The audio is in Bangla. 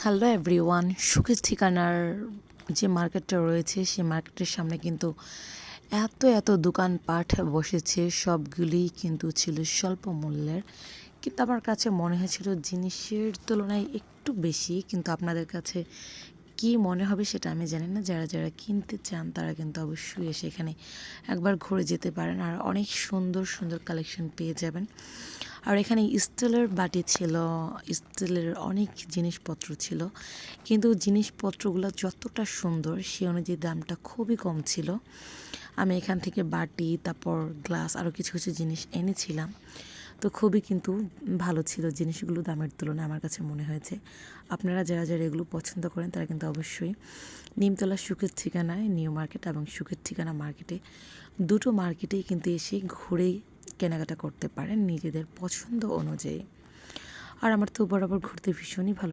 হ্যালো এভরিওয়ান সুখের ঠিকানার যে মার্কেটটা রয়েছে, সেই মার্কেটের সামনে কিন্তু এত এত দোকানপাট বসেছে। সবগুলি কিন্তু ছিল স্বল্প মূল্যের। কিন্তু আমার কাছে মনে হয়েছিল জিনিসের তুলনায় একটু বেশি। কিন্তু আপনাদের কাছে কি মনে হবে সেটা আমি জানি না। যারা যারা কিনতে চান, তারা কিন্তু অবশ্যই এসে এখানে একবার ঘুরে যেতে পারেন। আর অনেক সুন্দর সুন্দর কালেকশন পেয়ে যাবেন। আর এখানে স্টিলের বাটি ছিল, স্টিলের অনেক জিনিসপত্র ছিল। কিন্তু জিনিসপত্রগুলো যতটা সুন্দর, সে অনুযায়ী দামটা খুবই কম ছিল। আমি এখান থেকে বাটি, তারপর গ্লাস, আরও কিছু কিছু জিনিস এনেছিলাম। তো খুবই কিন্তু ভালো ছিল জিনিসগুলো দামের তুলনায় আমার কাছে মনে হয়েছে। আপনারা যারা যারা এগুলো পছন্দ করেন, তারা কিন্তু অবশ্যই নিমতলা সুখের ঠিকানায়, নিউ মার্কেট এবং সুখের ঠিকানা মার্কেটে, দুটো মার্কেটেই কিন্তু এসে ঘুরেই কেনাকাটা করতে পারেন নিজেদের পছন্দ অনুযায়ী। আর আমার তো বরাবর ঘুরতে ভীষণই ভালো